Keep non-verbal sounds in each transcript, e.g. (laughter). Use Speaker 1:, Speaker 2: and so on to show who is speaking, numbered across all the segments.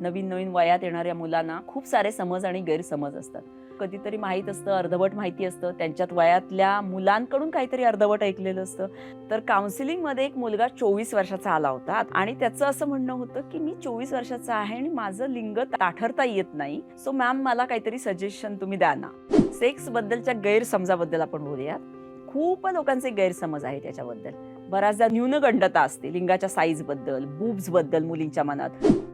Speaker 1: नवीन नवीन वयात येणाऱ्या मुलांना खूप सारे समज आणि गैरसमज असतात. कधीतरी माहीत असतं अर्धवट माहिती असतं. त्यांच्यात वयातल्या मुलांकडून काहीतरी अर्धवट ऐकलेलं असतं. तर काउन्सिलिंगमध्ये एक मुलगा चोवीस वर्षाचा आला होता आणि त्याचं असं म्हणणं होतं की मी चोवीस वर्षाचा आहे आणि माझं लिंग ताठरता येत नाही. सो मॅम मला काहीतरी सजेशन तुम्ही द्या ना. सेक्स बद्दलच्या गैरसमजाबद्दल आपण बोलूयात. खूप लोकांचे गैरसमज आहे त्याच्याबद्दल बऱ्याचदा न्यूनगंडता असते लिंगाच्या साईजबद्दल बुब्सबद्दल मुलींच्या मनात.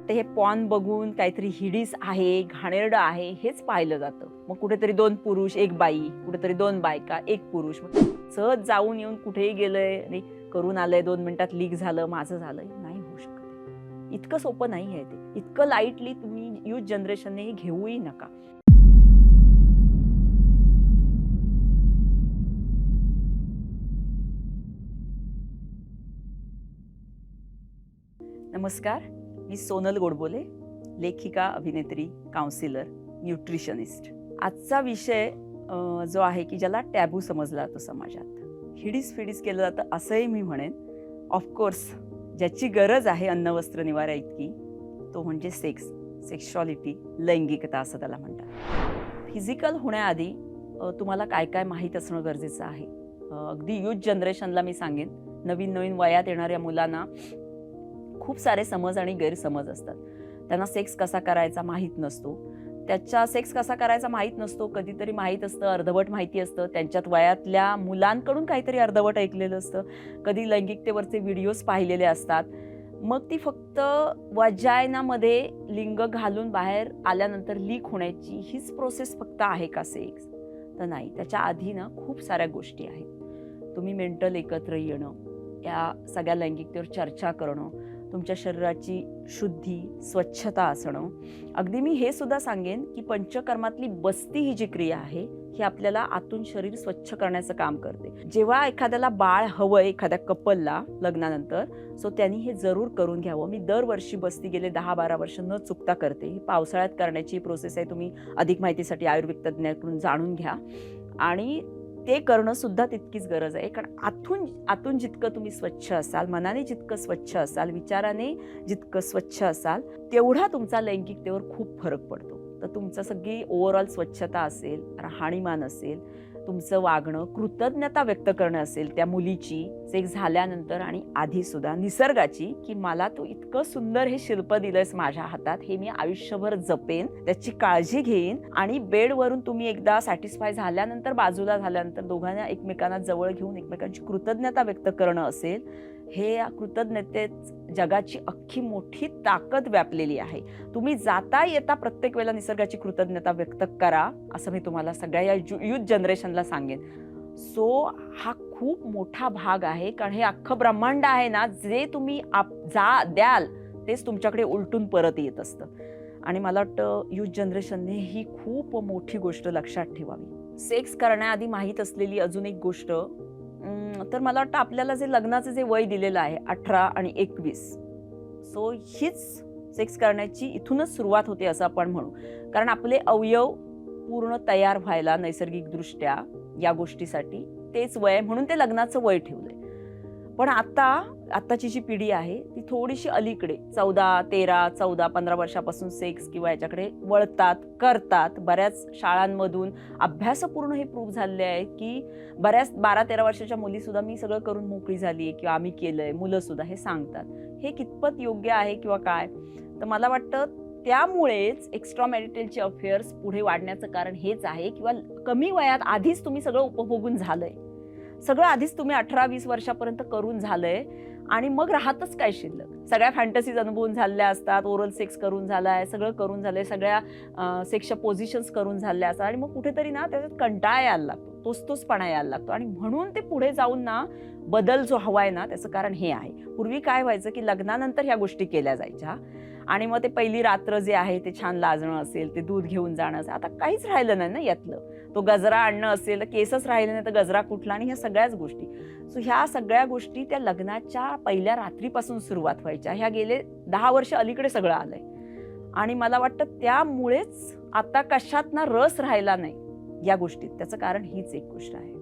Speaker 1: ते हे पॉन बघून काहीतरी हिडीस आहे घाणेरडं आहे हेच पाहिलं जातं. मग कुठेतरी दोन पुरुष एक बाई कुठेतरी दोन बायका एक पुरुष. मग सहज जाऊन येऊन कुठेही गेलंय करून आलंय दोन मिनिटात लीक झालं माझं झालंय. नाही होऊ शकत इतकं सोपं नाही आहे ते. इतकं लाईटली तुम्ही यूथ जनरेशनने हे घेऊही नका. नमस्कार. मी सोनल गोडबोले लेखिका अभिनेत्री काउन्सिलर न्यूट्रिशनिस्ट आजचा विषय जो आहे की ज्याला टॅबू समजला जातो समाजात. हिडीस फिडीस केलं जातं असंही मी म्हणेन. ऑफकोर्स ज्याची गरज आहे अन्न वस्त्र निवारा इतकी तो म्हणजे सेक्स सेक्शुअलिटी लैंगिकता असं त्याला म्हणतात. फिजिकल होण्याआधी तुम्हाला काय काय माहीत असणं गरजेचं आहे. अगदी यूथ जनरेशनला मी सांगेन. नवीन नवीन वयात येणाऱ्या मुलांना खूप सारे समज आणि गैरसमज असतात. त्यांना सेक्स कसा करायचा माहीत नसतो. त्याच्या सेक्स कसा करायचा माहीत नसतो. कधीतरी माहीत असतं अर्धवट माहिती असतं. त्यांच्यात वयातल्या मुलांकडून काहीतरी अर्धवट ऐकलेलं असतं. कधी लैंगिकतेवरचे व्हिडिओज पाहिलेले असतात. मग ती फक्त वजायनामध्ये लिंग घालून बाहेर आल्यानंतर लीक होण्याची हीच प्रोसेस फक्त आहे का सेक्स तर नाही. त्याच्या आधी ना खूप साऱ्या गोष्टी आहेत. तुम्ही मेंटल एकत्र येणं या सगळ्या लैंगिकतेवर चर्चा करणं तुमच्या शरीराची शुद्धी स्वच्छता असणं. अगदी मी हे सुद्धा सांगेन की पंचकर्मातली बस्ती ही जी क्रिया आहे ही आपल्याला आतून शरीर स्वच्छ करण्याचं काम करते. जेव्हा एखाद्याला बाळ हवंय एखाद्या कपलला लग्नानंतर सो त्यांनी हे जरूर करून घ्यावं. मी दरवर्षी बस्ती गेले दहा बारा वर्ष न चुकता करते. ही पावसाळ्यात करण्याची प्रोसेस आहे तुम्ही अधिक माहितीसाठी आयुर्वेद तज्ज्ञाकडून जाणून घ्या. आणि ते करणं सुद्धा तितकीच गरज आहे. कारण आतून आतून जितकं तुम्ही स्वच्छ असाल मनाने जितकं स्वच्छ असाल विचाराने जितकं स्वच्छ असाल तेवढा तुमचा लैंगिकतेवर खूप फरक पडतो. तर तुमचं सगळी ओव्हरऑल स्वच्छता असेल राहणीमान असेल तुमचं वागणं कृतज्ञता व्यक्त करणं असेल त्या मुलीची सेक्स झाल्यानंतर आणि आधी सुद्धा निसर्गाची की मला तू इतकं सुंदर हे शिल्प दिलंयस माझ्या हातात हे मी आयुष्यभर जपेन त्याची काळजी घेईन आणि बेडवरून तुम्ही एकदा सॅटिस्फाय झाल्यानंतर बाजूला झाल्यानंतर दोघांना एकमेकांना जवळ घेऊन एकमेकांची कृतज्ञता व्यक्त करणं असेल हे या जगाची अख्खी मोठी ताकद व्यापलेली आहे. तुम्ही जाता येता प्रत्येक वेळेला निसर्गाची कृतज्ञता व्यक्त करा असं मी तुम्हाला सगळ्या या युथ जनरेशनला सांगेन. सो हा खूप मोठा भाग आहे कारण हे अख्खं ब्रह्मांड आहे ना जे तुम्ही आप जा द्याल तेच तुमच्याकडे उलटून परत येत असतं. आणि मला वाटतं युथ जनरेशनने ही खूप मोठी गोष्ट लक्षात ठेवावी. सेक्स करण्याआधी माहीत असलेली अजून एक गोष्ट तर मला वाटतं आपल्याला जे लग्नाचं जे वय दिलेलं आहे अठरा आणि एकवीस सो हीच सेक्स करण्याची इथूनच सुरुवात होते असं आपण म्हणू. कारण आपले अवयव पूर्ण तयार व्हायला नैसर्गिकदृष्ट्या या गोष्टीसाठी तेच वय म्हणून ते लग्नाचं वय ठेवलंय. पण आता आत्ताची जी पिढी आहे ती थोडीशी अलीकडे. चौदा तेरा चौदा पंधरा वर्षापासून सेक्स किंवा याच्याकडे वळतात करतात. बऱ्याच शाळांमधून अभ्यासपूर्ण हे प्रूव्ह झाले आहे की बऱ्याच बारा तेरा वर्षाच्या मुलीसुद्धा मी सगळं करून मोकळी झाली आहे किंवा आम्ही केलंय मुलं सुद्धा हे सांगतात. हे कितपत योग्य आहे किंवा काय? तर मला वाटतं त्यामुळेच एक्स्ट्रा मॅरिटलचे अफेअर्स पुढे वाढण्याचं कारण हेच आहे किंवा कमी वयात आधीच तुम्ही सगळं उपभोगून झालंय. सगळं आधीच तुम्ही अठरा वीस वर्षापर्यंत करून झालंय. आणि मग राहतच काय शिल्लक? सगळ्या फॅन्टसीज अनुभवून झालेल्या असतात ओरल सेक्स करून झालाय सगळं करून झालंय सगळ्या सेक्सच्या पोझिशन्स करून झाल्या असतात. आणि मग कुठेतरी ना त्याच्यात कंटाळा यायला लागतो तोच तोचपणा यायला लागतो. आणि म्हणून ते पुढे जाऊन ना बदल जो हवाय ना त्याचं कारण हे आहे. पूर्वी काय व्हायचं की लग्नानंतर ह्या गोष्टी केल्या जायच्या. आणि मग ते पहिली रात्र जे आहे ते छान लाजणं असेल ते दूध घेऊन जाणं असेल. आता काहीच राहिलं नाही ना यातलं. तो गजरा आणणं असेल तर केसच राहिले नाही तर गजरा कुठला? आणि ह्या सगळ्याच गोष्टी. सो ह्या सगळ्या गोष्टी त्या लग्नाच्या पहिल्या रात्रीपासून सुरुवात व्हायच्या. ह्या गेले दहा वर्ष अलीकडे सगळं आलंय. आणि मला वाटतं त्यामुळेच आता कशात ना रस राहिला नाही या गोष्टीत. त्याचं कारण हीच एक गोष्ट आहे.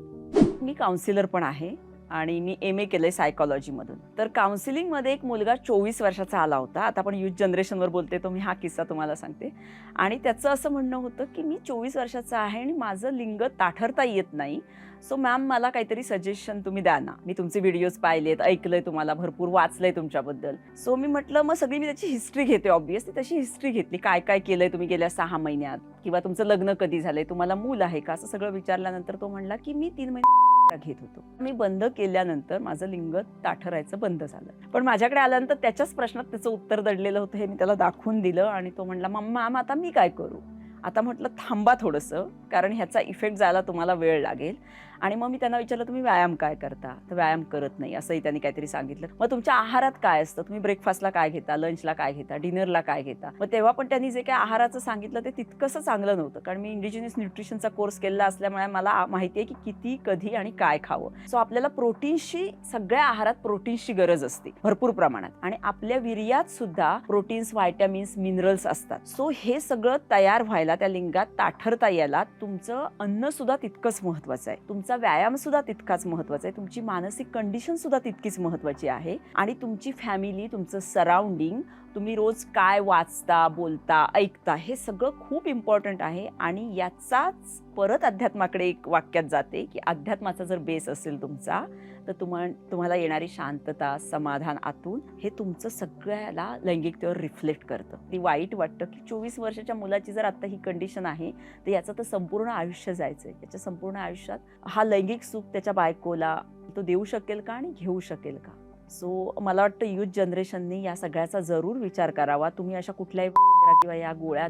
Speaker 1: मी काउन्सिलर पण आहे. आणि मी एम ए केलं आहे सायकॉलॉजीमधून तर काउन्सिलिंगमध्ये एक मुलगा चोवीस वर्षाचा आला होता. आता आपण युथ जनरेशनवर बोलते तो मी हा किस्सा तुम्हाला सांगते. आणि त्याचं असं म्हणणं होतं की मी चोवीस वर्षाचा आहे आणि माझं लिंग ताठरता येत नाही. सो मॅम मला काहीतरी सजेशन तुम्ही द्या ना. मी तुमचे व्हिडिओज पाहिलेत ऐकलंय तुम्हाला भरपूर वाचलंय तुमच्याबद्दल. सो मी म्हटलं मग सगळी मी त्याची हिस्ट्री घेते ऑब्विसली तशी हिस्ट्री घेतली. काय काय केलंय तुम्ही गेल्या सहा महिन्यात? किंवा तुमचं लग्न कधी झालंय? तुम्हाला मूल आहे का? असं सगळं विचारल्यानंतर तो म्हणला की मी तीन महिने घेत होतो. मी बंद केल्यानंतर माझं लिंग ताठरायचं बंद झालं. पण माझ्याकडे आल्यानंतर त्याच्याच प्रश्नात त्याचं उत्तर दडलेलं होतं हे मी त्याला दाखवून दिलं आणि तो म्हणला मम्मा आता मी काय करू? आता म्हटलं थांबा थोडंसं कारण ह्याचा इफेक्ट जायला तुम्हाला वेळ लागेल. आणि मग मी त्यांना विचारलं तुम्ही व्यायाम काय करता? तर व्यायाम करत नाही असंही त्यांनी काहीतरी सांगितलं. मग तुमच्या आहारात काय असतं? तुम्ही ब्रेकफास्टला काय घेता? लंचला काय घेता? डिनरला काय घेता? मग तेव्हा पण त्यांनी जे काय आहाराचं सांगितलं ते तितकंसं चांगलं नव्हतं. कारण मी इंडिजिनियस न्यूट्रिशनचा कोर्स केलेला असल्यामुळे मला माहिती आहे की किती कधी आणि काय खावं. सो आपल्याला प्रोटीन्सची सगळ्या आहारात प्रोटीन्सची गरज असते भरपूर प्रमाणात. आणि आपल्या विर्यात सुद्धा प्रोटीन्स व्हायटॅमिन्स मिनरल्स असतात. सो हे सगळं तयार व्हायला त्या लिंगात ताठरता यायला तुमचं अन्न सुद्धा तितकंच महत्वाचं आहे. तुमचं व्यायाम सुद्धा तितकाच महत्त्वाचा आहे. तुमची मानसिक कंडिशन सुद्धा तितकीच महत्वाची आहे. आणि तुमची फॅमिली तुमचं सराउंडिंग तुम्ही रोज काय वाचता बोलता ऐकता हे सगळं खूप इम्पॉर्टंट आहे. आणि याचाच परत अध्यात्माकडे एक वाक्यात जाते की अध्यात्माचा जर बेस असेल तुमचा तर तुम्हा तुम्हाला येणारी शांतता समाधान आतून हे तुमचं सगळ्याला लैंगिकतेवर रिफ्लेक्ट करतं. ती वाईट वाटतं की चोवीस वर्षाच्या मुलाची जर आत्ता ही कंडिशन आहे तर याचं तर संपूर्ण आयुष्य जायचं आहे याच्या संपूर्ण आयुष्यात हा लैंगिक सुख त्याच्या बायकोला तो देऊ शकेल का आणि घेऊ शकेल का? सो मला वाटतं युथ जनरेशननी या सगळ्याचा जरूर विचार करावा. तुम्ही अशा कुठल्याही (laughs) किंवा या गोळ्या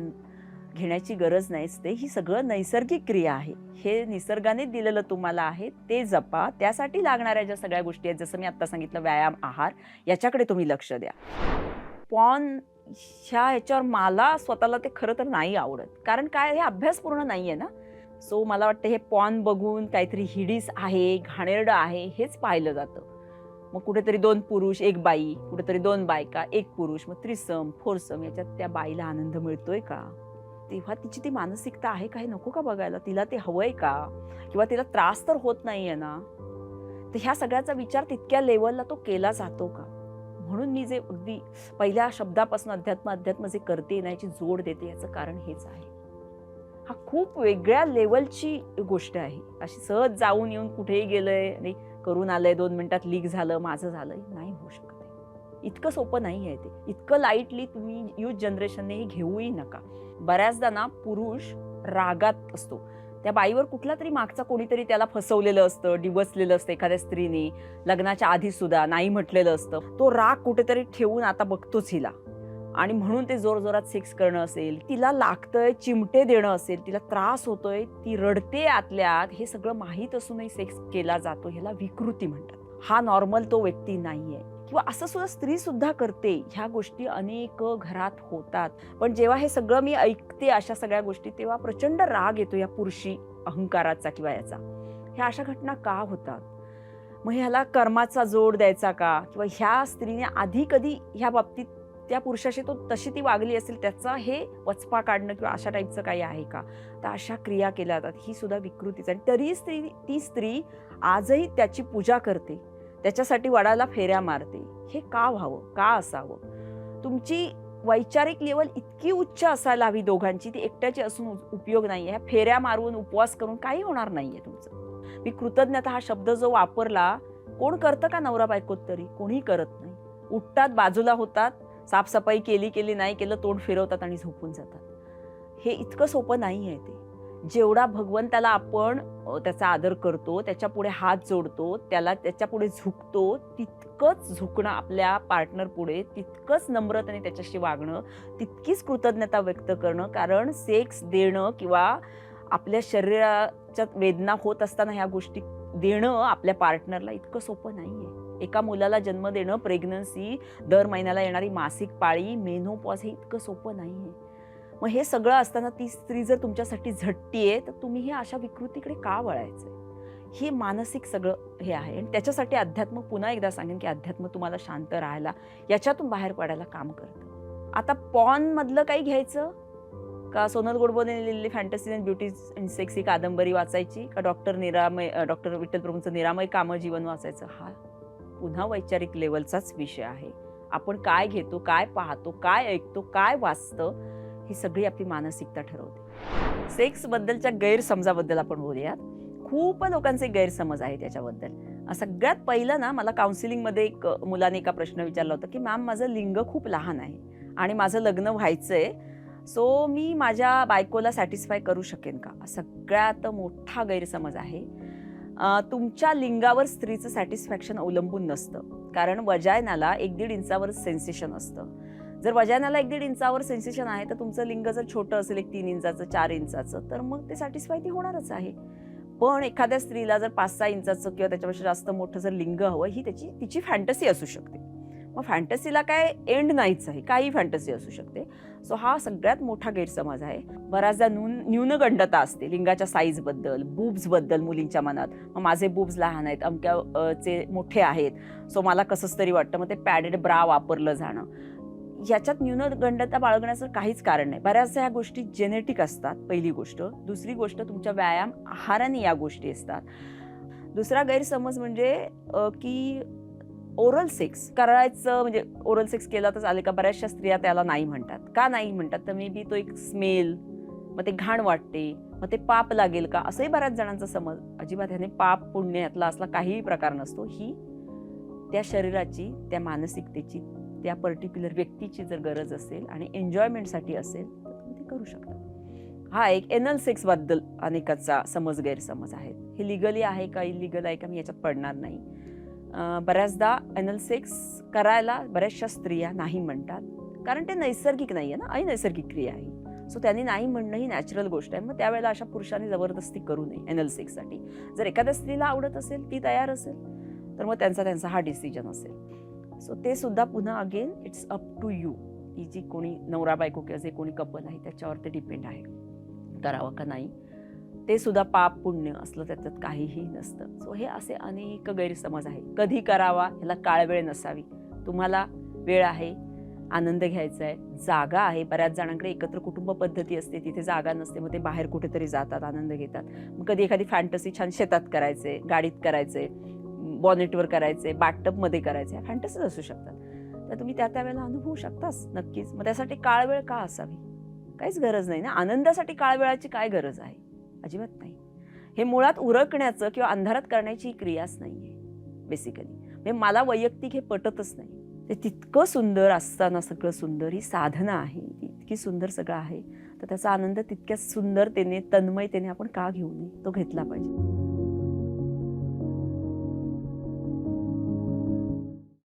Speaker 1: घेण्याची गरज नाही ते ही सगळं नैसर्गिक क्रिया आहे. हे निसर्गाने दिलेलं तुम्हाला आहे. ते जपा. त्यासाठी लागणाऱ्या ज्या सगळ्या गोष्टी आहेत जसं मी आता सांगितलं व्यायाम आहार याच्याकडे तुम्ही लक्ष द्या. पॉन ह्या ह्याच्यावर मला स्वतःला ते खरं तर नाही आवडत. कारण काय हे अभ्यासपूर्ण नाही आहे ना? सो मला वाटतं हे पॉन बघून काहीतरी हिडीस आहे घाणेरडं आहे हेच पाहिलं जातं. मग कुठेतरी दोन पुरुष एक बाई कुठेतरी दोन बायका एक पुरुष मग त्रिसम फोरसम याच्यात त्या बाईला आनंद मिळतोय का? तेव्हा तिची ती मानसिकता आहे का हे नको का बघायला? तिला ते हवंय का? किंवा तिला त्रास तर होत नाहीये ना? तर ह्या सगळ्याचा विचार तितक्या लेवलला तो केला जातो का? म्हणून मी जे अगदी पहिल्या शब्दापासून अध्यात्म अध्यात्म जे करते ना याची जोड देते याचं कारण हेच आहे. हा खूप वेगळ्या लेवलची गोष्ट आहे. अशी सहज जाऊन येऊन कुठेही गेलंय आणि करून आलंय दोन मिनिटात लीक झालं माझं झालं नाही होऊ शकत इतकं सोपं नाही आहे ते. इतकं लाईटली तुम्ही युथ जनरेशनने हे घेऊही नका. बऱ्याचदा ना पुरुष रागात असतो. त्या बाईवर कुठला तरी मागचा कोणीतरी त्याला फसवलेलं असतं डिवसलेलं असतं एखाद्या स्त्रीने लग्नाच्या आधी सुद्धा नाही म्हटलेलं असतं. तो राग कुठेतरी ठेवून आता बघतोच हिला. आणि म्हणून ते जोर जोरात सेक्स करणं असेल तिला लागतंय चिमटे देणं असेल तिला त्रास होतोय ती रडते आतल्या आत हे सगळं माहीत असूनही सेक्स केला जातो ह्याला विकृती म्हणतात. हा नॉर्मल तो व्यक्ती नाही आहे किंवा असं सुद्धा स्त्री सुद्धा करते ह्या गोष्टी अनेक घरात होतात. पण जेव्हा हे सगळं मी ऐकते अशा सगळ्या गोष्टी तेव्हा प्रचंड राग येतो या पुरुषी अहंकाराचा किंवा याचा. ह्या अशा घटना का होतात? मग ह्याला कर्माचा जोड द्यायचा का? किंवा ह्या स्त्रीने आधी कधी ह्या बाबतीत त्या पुरुषाशी तो तशी ती वागली असेल त्याचा हे वचपा काढणं किंवा अशा टाईपचं काही आहे का? तर अशा क्रिया केल्या जातात. ही सुद्धा विकृतीच आणि तरी स्त्री ती स्त्री आजही त्याची पूजा करते. त्याच्यासाठी वडाला फेऱ्या मारते. हे का व्हावं? का असावं? तुमची वैचारिक लेवल इतकी उच्च असायला हवी दोघांची ती एकट्याची असून उ- उपयोग नाही आहे फेऱ्या मारून उपवास करून काही होणार नाही आहे तुमचं. मी कृतज्ञता हा शब्द जो वापरला कोण करतं का नवरा बायकोत तरी? कोणी करत नाही. उठतात बाजूला होतात साफसफाई केली केली नाही केलं तोंड फिरवतात आणि झोपून जातात. हे इतकं सोपं नाही आहे ते. जेवढा भगवंताला आपण त्याचा आदर करतो त्याच्या पुढे हात जोडतो त्याला त्याच्या पुढे झुकतो तितकंच झुकणं आपल्या पार्टनर पुढे तितकंच नम्रतेने त्याच्याशी वागणं तितकीच कृतज्ञता व्यक्त करणं कारण सेक्स देणं किंवा आपल्या शरीराच्या वेदना होत असताना ह्या गोष्टी देणं आपल्या पार्टनरला इतकं सोपं नाही आहे एका मुलाला जन्म देणं प्रेग्नन्सी दर महिन्याला येणारी मासिक पाळी मेनोपॉज हे इतकं सोपं नाही आहे मग हे सगळं असताना ती स्त्री जर तुमच्यासाठी झटतीये तर तुम्ही हे अशा विकृतीकडे का वळायचं? हे मानसिक सगळं हे आहे. आणि त्याच्यासाठी अध्यात्म पुन्हा एकदा सांगेन की अध्यात्म तुम्हाला शांत राहायला याच्यातून बाहेर पडायला काम करतं. आता पॉनमधलं काही घ्यायचं? का सोनल गोडबोने लिहिलेली fantasy and beauty and sex ही कादंबरी वाचायची? का डॉक्टर निरामय डॉक्टर विठ्ठल प्रभूंचं निरामय कामं जीवन वाचायचं? हा पुन्हा वैचारिक लेवलचाच विषय आहे. आपण काय घेतो काय पाहतो काय ऐकतो काय वाचतं? ही सगळी आपली मानसिकता ठरवते. सेक्स बद्दलच्या गैरसमजाबद्दल आपण बोलूयात. खूप लोकांचे गैरसमज आहे त्याच्याबद्दल सगळ्यात पहिलं ना मला काउन्सिलिंगमध्ये एक मुलाने एका प्रश्न विचारला होता की मॅम माझं लिंग खूप लहान आहे आणि माझं लग्न व्हायचंय सो मी माझ्या बायकोला सॅटिस्फाय करू शकेन का? सगळ्यात मोठा गैरसमज आहे. तुमच्या लिंगावर स्त्रीचं सॅटिस्फॅक्शन अवलंबून नसतं. कारण वजायनाला एक दीड इंचावर सेन्सेशन असतं. जर वजनाला एक दीड इंचावर सेन्सेशन आहे तर तुमचं लिंग जर छोटं असेल एक तीन इंचाचं चार इंचाचं तर मग ते सॅटिस्फाय ती होणारच आहे. पण एखाद्या स्त्रीला जर पाच सहा इंचाचं किंवा त्याच्यापेक्षा जास्त मोठं जर लिंग हवं ही त्याची तिची फॅन्टसी असू शकते. मग फॅन्टसीला काय एंड नाहीच आहे काही फॅन्टसी असू शकते. सो हा सगळ्यात मोठा गैरसमज आहे. बऱ्याचदा न्यून न्यूनगंडता असते लिंगाच्या साईजबद्दल बुब्सबद्दल मुलींच्या मनात. मग माझे बुब्स लहान आहेत अमक्या चे मोठे आहेत. सो मला कसंच तरी वाटतं मग ते पॅडेड ब्रा वापरलं जाणं. याच्यात न्यूनगंडता बाळगण्याचं काहीच कारण नाही. बऱ्याचशा ह्या गोष्टी जेनेटिक असतात पहिली गोष्ट. दुसरी गोष्ट तुमच्या व्यायाम आहाराने या गोष्टी असतात. दुसरा गैरसमज म्हणजे की ओरल सेक्स करायचं म्हणजे ओरल सेक्स केला तर चालेल का? बऱ्याचशा स्त्रिया त्याला नाही म्हणतात. का नाही म्हणतात? तर मे बी तो एक स्मेल मग ते घाण वाटते मग ते पाप लागेल का? असंही बऱ्याच जणांचा समज. अजिबात ह्याने पाप पुण्य यातला असला काहीही प्रकार नसतो. ही त्या शरीराची त्या मानसिकतेची त्या पर्टिक्युलर व्यक्तीची जर गरज असेल आणि एन्जॉयमेंटसाठी असेल तर तुम्ही ते करू शकता. हा एक एनल सेक्सबद्दल अनेकाचा समज गैरसमज आहे हे लिगली आहे का इलिगल आहे का मी याच्यात पडणार नाही. बऱ्याचदा एनल सेक्स करायला बऱ्याचशा स्त्रिया नाही म्हणतात कारण ते नैसर्गिक नाही आहे ना अनैसर्गिक क्रिया आहे. सो त्यांनी नाही म्हणणं ही नॅचरल गोष्ट आहे. मग त्यावेळेला अशा पुरुषांनी जबरदस्ती करू नये एनल सेक्ससाठी जर एखाद्या स्त्रीला आवडत असेल ती तयार असेल तर मग त्यांचा त्यांचा हा डिसिजन असेल. सो ते सुद्धा पुन्हा again it's up to you ही जी कोणी नवरा बायको किंवा जे कोणी कपल आहे त्याच्यावर ते डिपेंड आहे. करावं का नाही? ते सुद्धा पाप पुण्य असलं त्याच्यात काहीही नसतं. सो हे असे अनेक गैरसमज आहे कधी करावा ह्याला काळवेळ नसावी. तुम्हाला वेळ आहे आनंद घ्यायचा आहे जागा आहे. बऱ्याच जणांकडे एकत्र कुटुंब पद्धती असते तिथे जागा नसते मग ते बाहेर कुठेतरी जातात आनंद घेतात. मग कधी एखादी फॅन्टसी छान शेतात करायचे गाडीत करायचे बॉनेटवर करायचे बाटअपमध्ये करायचे फॅन्टसीज असू शकतात. तर तुम्ही त्या त्यावेळेला अनुभवू शकताच नक्कीच. मग त्यासाठी काळ वेळ का असावी? काहीच गरज नाही ना? आनंदासाठी काळ वेळाची काय गरज आहे? अजिबात नाही. हे मुळात उरकण्याचं किंवा अंधारात करण्याची ही क्रियाच नाही आहे बेसिकली म्हणजे मला वैयक्तिक हे पटतच नाही. ते तितकं सुंदर असताना सगळं सुंदर ही साधना आहे. ती इतकी सुंदर सगळं आहे. तर त्याचा आनंद तितक्याच सुंदरतेने तन्मयतेने आपण का घेऊ नये? तो घेतला पाहिजे.